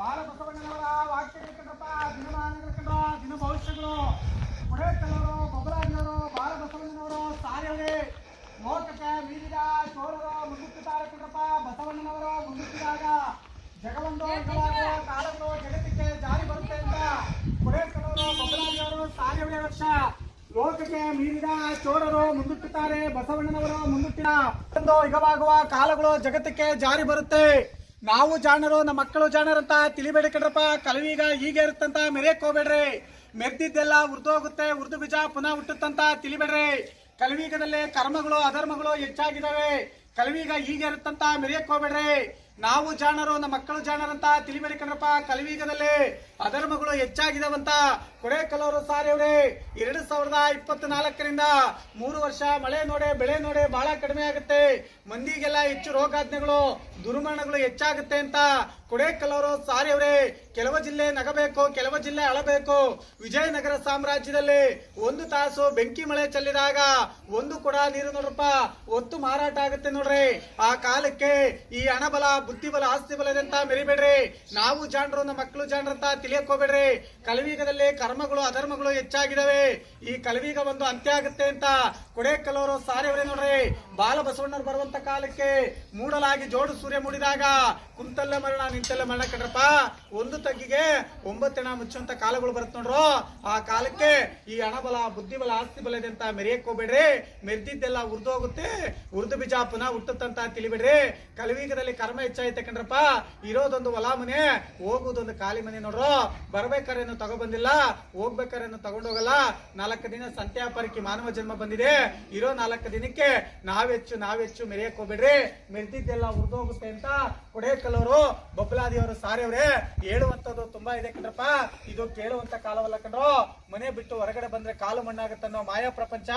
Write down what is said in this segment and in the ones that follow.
ಬಾಲ ಬಸವಣ್ಣನವರ ವಾಕ್ಯಗಳು ಕಂಡ್ರಪ್ಪ ದಿನಮಾನಗಳು ಕಂಡ್ರ ದಿನ ಭವಿಷ್ಯಗಳು. ಕೊಡೇಕಲ್ಲವರು ಬೊಬ್ಬಲಾಜಿಯವರು ಬಾಲ ಬಸವಣ್ಣನವರು ಸಾರಿಯವರೇ ಲೋಕಕ್ಕೆ ಮೀರಿದ ಚೋರರು ಮುಂದುತ್ತಿದ್ದಾರೆ ಕಂಡಪ್ಪ ಬಸವಣ್ಣನವರು ಮುಂದುತ್ತಿದಾಗ ಜಗವೊಂದು ಕಾಲಗಳು ಜಗತ್ತಿಗೆ ಜಾರಿ ಬರುತ್ತೆ ಅಂತ. ಕೊಡೇಕಲ್ಲವರು ಬೊಬ್ಬಲಾಜಿಯವರು ಸಾರಿಯವರೇ ವರ್ಷ. ಲೋಕಕ್ಕೆ ಮೀರಿದ ಚೋರರು ಮುಂದುಟ್ಟುತ್ತಾರೆ ಬಸವಣ್ಣನವರು ಮುಂದುಟ್ಟಿನ ಯುಗವಾಗುವ ಕಾಲಗಳು ಜಗತ್ತಕ್ಕೆ ಜಾರಿ ಬರುತ್ತೆ. ನಾವು ಜಾಣರು, ನಮ್ಮ ಮಕ್ಕಳು ಜಾಣರಂತ ತಿಳಿಬೇಡಿ ಕಣ್ರಪ್ಪ. ಕಲವೀಗ ಹೀಗೆ ಇರುತ್ತಂತ ಮೆರೆಯಕ್ ಹೋಗ್ಬೇಡ್ರಿ ಮೆರ್ದಿದ್ದೆಲ್ಲ ಉರ್ದೋಗುತ್ತೆ, ಉರ್ದು ಬೀಜ ಪುನಃ ಹುಟ್ಟುತ್ತಂತ ತಿಳಿಬೇಡ್ರಿ. ಕಲವೀಗದಲ್ಲಿ ಕರ್ಮಗಳು, ಅಧರ್ಮಗಳು ಹೆಚ್ಚಾಗಿದ್ದಾವೆ. ಕಲವೀಗ ಹೀಗೆ ಇರುತ್ತಂತ ಮೆರೆಯಕ್ ಹೋಗ್ಬೇಡ್ರಿ ನಾವು ಜಾಣರು, ನಮ್ಮ ಮಕ್ಕಳು ಜಾಣರಂತ ತಿಳಿಬೇಡಿ ಕಣ್ರಪ್ಪ ಕಲಿವೀಗದಲ್ಲಿ ಅಧರ್ಮಗಳು ಹೆಚ್ಚಾಗಿದಾವಂತ ಕೊಡೇಕಲ್ಲವರು ಸಾರಿಯವ್ರೆ. ಎರಡು ಸಾವಿರದ ಇಪ್ಪತ್ನಾಲ್ಕರಿಂದ ಮೂರು ವರ್ಷ ಮಳೆ ನೋಡೆ, ಬೆಳೆ ನೋಡೆ ಬಹಳ ಕಡಿಮೆ ಆಗುತ್ತೆ. ಮಂದಿಗೆಲ್ಲ ಹೆಚ್ಚು ರೋಗಾಜ್ಞೆಗಳು, ದುರ್ಮರಣಗಳು ಹೆಚ್ಚಾಗುತ್ತೆ ಅಂತ ಕೊಡೇಕಲ್ಲವರು ಅವರೇ, ಕೆಲವು ಜಿಲ್ಲೆ ನಗಬೇಕು, ಕೆಲವು ಜಿಲ್ಲೆ ಅಳಬೇಕು. ವಿಜಯನಗರ ಸಾಮ್ರಾಜ್ಯದಲ್ಲಿ ಒಂದು ತಾಸು ಬೆಂಕಿ ಮಳೆ ಚೆಲ್ಲಿದಾಗ ಒಂದು ಕೂಡ ನೀರು ನೋಡ್ರಪ್ಪ, ಒತ್ತು ಮಾರಾಟ ಆಗುತ್ತೆ ನೋಡ್ರಿ. ಆ ಕಾಲಕ್ಕೆ ಈ ಹಣಬಲ, ಬುದ್ಧಿಬಲ ಆಸ್ತಿ ಅಂತ ಮೆರಿಬೇಡ್ರಿ. ನಾವು ಜಾಣರು, ನಮ್ಮ ಮಕ್ಕಳು ಜಾಣರಂತ ತಿಳಿಯಕ್ ಹೋಗ್ಬೇಡ್ರಿ. ಕಲವೀಗದಲ್ಲಿ ಕರ್ಮಗಳು, ಅಧರ್ಮಗಳು ಹೆಚ್ಚಾಗಿದಾವೆ. ಈ ಕಲವೀಗ ಒಂದು ಅಂತ್ಯ ಆಗುತ್ತೆ ಅಂತ ಕೊಡೇಕಲ್ಲವರು ಸಾರಿಯವರೇ ನೋಡ್ರಿ. ಬಾಲ ಬಸವಣ್ಣರು ಬರುವಂತ ಕಾಲಕ್ಕೆ ಮೂಡಲಾಗಿ ಜೋಡು ಸೂರ್ಯ ಮೂಡಿದಾಗ ಕುಂತಲ್ಲ ಮರಣ ನಿಂತಲ್ಲ ಮರಣ ಕಣ್ರಪ್ಪ. ಒಂದು ತಗ್ಗಿಗೆ ಒಂಬತ್ತೆಣ ಮುಚ್ಚುವಂತ ಕಾಲಗಳು ಬರುತ್ತೆ ನೋಡ್ರು. ಆ ಕಾಲಕ್ಕೆ ಈ ಹಣಬಲ, ಬುದ್ಧಿಬಲ, ಆಸ್ತಿ ಬಲ ಇದೆ ಅಂತ ಮೆರೆಯಕ್ ಹೋಗ್ಬೇಡ್ರಿ. ಮೆರೆದಿದ್ದೆಲ್ಲ ಉರ್ದು ಹೋಗುತ್ತೆ. ಉರ್ದು ಬೀಜ ಪುನಃ ಹುಟ್ಟುತ್ತಂತ ತಿಳಿಬೇಡ್ರಿ. ಕಲವೀಗದಲ್ಲಿ ಕರ್ಮ ಹೆಚ್ಚಾಯ್ತೆ ಕಣ್ರಪ್ಪ. ಇರೋದೊಂದು ಹೊಲ ಮನೆ ಹೋಗುವುದೊಂದು ಖಾಲಿ ಮನೆ ನೋಡ್ರು. ಬರ್ಬೇಕಾರೆ ತಗೊಬಂದಿಲ್ಲ ಹೋಗ್ಬೇಕಾರೆ ತಗೊಂಡೋಗಲ್ಲ. ನಾಲ್ಕು ದಿನ ಸಂತ್ಯಾಪಾರಕ್ಕೆ ಮಾನವ ಜನ್ಮ ಬಂದಿದೆ. ಇರೋ ನಾಲ್ಕು ದಿನಕ್ಕೆ ನಾವೆಚ್ಚು ನಾವೆಚ್ಚು ಮೆರೆಯಕ್ ಹೋಗ್ಬೇಡ್ರಿ. ಮೆರೆದಿದ್ದೆಲ್ಲ ಉರ್ದು ಹೋಗುತ್ತೆ ಅಂತ ಕೊಡೇಕಲ್ಲವರು ಸಾರಿ ಅವರೇ ಹೇಳುವಂತದ್ದು ತುಂಬಾ ಇದೆ ಕಣ್ರಪ್ಪ. ಇದು ಕೇಳುವಂತ ಕಾಲವಲ್ಲ ಕಣ್ರು. ಮನೆ ಬಿಟ್ಟು ಹೊರಗಡೆ ಬಂದ್ರೆ ಕಾಲು ಮಣ್ಣಾಗುತ್ತೆ ಅನ್ನೋ ಮಾಯಾ ಪ್ರಪಂಚ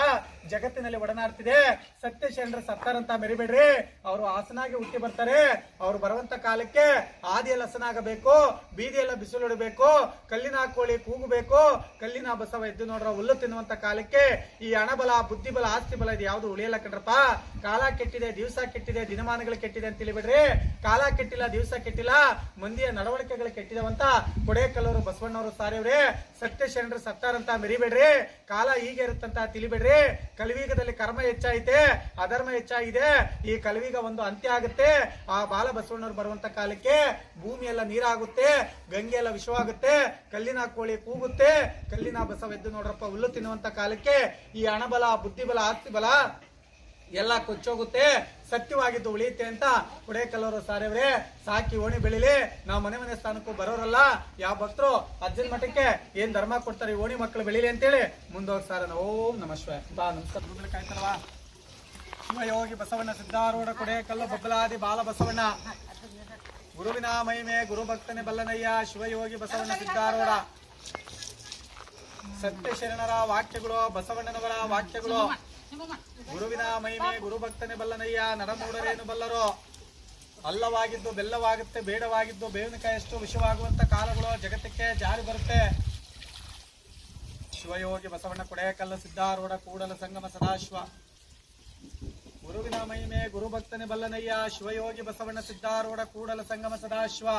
ಜಗತ್ತಿನಲ್ಲಿ ಒಡನಾಡ್ತಿದೆ. ಸತ್ಯ ಶರಣರ ಸತ್ತಾರಂತ ಮೆರಿಬೇಡ್ರಿ. ಅವರು ಹಾಸನಾಗಿ ಹುಟ್ಟಿ ಬರ್ತಾರೆ. ಅವ್ರು ಬರುವಂತ ಕಾಲಕ್ಕೆ ಆದಿಯಲ್ಲಿ ಹಸನಾಗಬೇಕು, ಬೀದಿಯೆಲ್ಲ ಬಿಸಿಲಿಡಬೇಕು ಕಲ್ಲಿನ ಕೋಳಿ ಕೂಗಬೇಕು, ಕಲ್ಲಿನ ಬಸವ ಎದ್ದು ನೋಡ್ರ ಹುಲ್ಲು ತಿನ್ನುವಂತ ಕಾಲಕ್ಕೆ ಈ ಹಣಬಲ, ಬುದ್ಧಿಬಲ, ಆಸ್ತಿ ಬಲ ಇದು ಯಾವ್ದು ಉಳಿಯಲ್ಲ ಕಣ್ರಪ್ಪ. ಕಾಲ ಕೆಟ್ಟಿದೆ, ದಿವಸ ಕೆಟ್ಟಿದೆ, ದಿನಮಾನಗಳು ಕೆಟ್ಟಿದೆ ಅಂತ ತಿಳಿಬಿಡ್ರಿ. ಕಾಲ ಕೆಟ್ಟಿಲ್ಲ, ದಿವಸ ಕೆಟ್ಟಿಲ್ಲ. ಮಂದಿಯ ನಡವಳಿಕೆಗಳು ಕೆಟ್ಟಿದವಂತ ಕೊಡೇಕಲ್ಲವರು ಬಸವಣ್ಣವರು ಸಾರಿಯವ್ರೆ ಸತ್ಯ ಶರಣರು ಸತ್ತಾರಂತ ಮೆರಿಬೇಡ್ರಿ, ಕಾಲ ಹೀಗೆ ಇರುತ್ತಂತ ತಿಳಿಬೇಡ್ರಿ ಕಲಿವೀಗದಲ್ಲಿ ಕರ್ಮ ಹೆಚ್ಚಾಯಿತೆ, ಅಧರ್ಮ ಹೆಚ್ಚಾಗಿದೆ, ಈ ಕಲಿವೀಗ ಒಂದು ಅಂತ್ಯ ಆಗುತ್ತೆ, ಆ ಬಾಲ ಬಸವಣ್ಣವ್ರು ಬರುವಂತ ಕಾಲಕ್ಕೆ ಭೂಮಿ ಎಲ್ಲ ನೀರಾಗುತ್ತೆ, ಗಂಗೆ ಎಲ್ಲ ವಿಷವಾಗುತ್ತೆ, ಕಲ್ಲಿನ ಕೋಳಿ ಕೂಗುತ್ತೆ, ಕಲ್ಲಿನ ಬಸವ ಎದ್ದು ನೋಡ್ರಪ್ಪ, ಹುಲ್ಲು ತಿನ್ನುವಂತ ಕಾಲಕ್ಕೆ ಈ ಹಣಬಲ ಬುದ್ಧಿಬಲ ಆಸ್ತಿ ಬಲ ಎಲ್ಲ ಕೊಚ್ಚೋಗುತ್ತೆ. ಸತ್ಯವಾಗಿದ್ದು ಉಳಿಯುತ್ತೆ ಅಂತ ಕುಡೇಕಲ್ಲವರು ಸಾರೇವ್ರೆ ಸಾಕಿ ಓಣಿ ಬೆಳಿಲಿ. ನಾವು ಮನೆ ಮನೆ ಸ್ಥಾನಕ್ಕೂ ಬರೋರಲ್ಲ. ಯಾವ ಭಕ್ತರು ಅಜ್ಜನ ಮಠಕ್ಕೆ ಏನ್ ಧರ್ಮ ಕೊಡ್ತಾರೆ ಓಣಿ ಮಕ್ಕಳು ಬೆಳಿಲಿ ಅಂತೇಳಿ ಮುಂದೋಗಿ ಸಾರ ಓಂ ನಮ ಶಿವಾಯ. ಬಾ, ನಮಸ್ಕಾರ. ಕಾಯ್ತಾರವಾ? ಶಿವಯೋಗಿ ಬಸವಣ್ಣ ಸಿದ್ಧಾರೂಢ ಕುಡೇಕಲ್ಲು ಬಬ್ಬಲಾದಿ ಬಾಲ ಬಸವಣ್ಣ. ಗುರುವಿನ ಮಹಿಮೆ ಗುರು ಭಕ್ತನೆ ಬಲ್ಲನಯ್ಯ ಶಿವಯೋಗಿ ಬಸವಣ್ಣ ಸಿದ್ಧಾರೂಢ. ಸತ್ಯ ಶರಣರ ವಾಕ್ಯಗಳು ಬಸವಣ್ಣನವರ ವಾಕ್ಯಗಳು. ಗುರುವಿನ ಮಹಿಮೆ ಗುರು ಭಕ್ತನೆ ಬಲ್ಲನಯ್ಯ ನಡಮೂಡರೇನು ಬಲ್ಲರೋ? ಅಲ್ಲವಾಗಿದ್ದು, ಬೆಲ್ಲವಾಗುತ್ತೆ, ಬೇಡವಾಗಿದ್ದು ಬೇವಿನಕಾಯಷ್ಟು ವಿಷವಾಗುವಂತ ಕಾಲಗಳು ಜಗತ್ತಕ್ಕೆ ಜಾರಿ ಬರುತ್ತೆ. ಶಿವಯೋಗಿ ಬಸವಣ್ಣ ಕೊಡೆಯಕಲ್ಲ ಸಿದ್ಧಾರೂಢ ಕೂಡಲ ಸಂಗಮ ಸದಾಶಿವ. ಗುರುವಿನ ಮಹಿಮೆ ಗುರು ಭಕ್ತನೆ ಬಲ್ಲನಯ್ಯ, ಶಿವಯೋಗಿ ಬಸವಣ್ಣ ಸಿದ್ಧಾರೂಢ ಕೂಡಲ ಸಂಗಮ ಸದಾಶಿವ.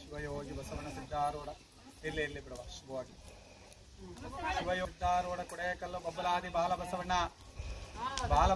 ಶಿವಯೋಗಿ ಬಸವಣ್ಣ ಸಿದ್ಧಾರೂಢ. ಇಲ್ಲಿ ಇಲ್ಲಿ ಬಿಡುವ ಶುಭವಾಗಿ. ಶಿವಯೋಗಿ ಧಾರವಾಡ ಕೊಡೆಯಕಲ್ಲು ಬಬ್ಬಲಾದಿ ಬಾಲ ಬಸವಣ್ಣ ಬಾಲ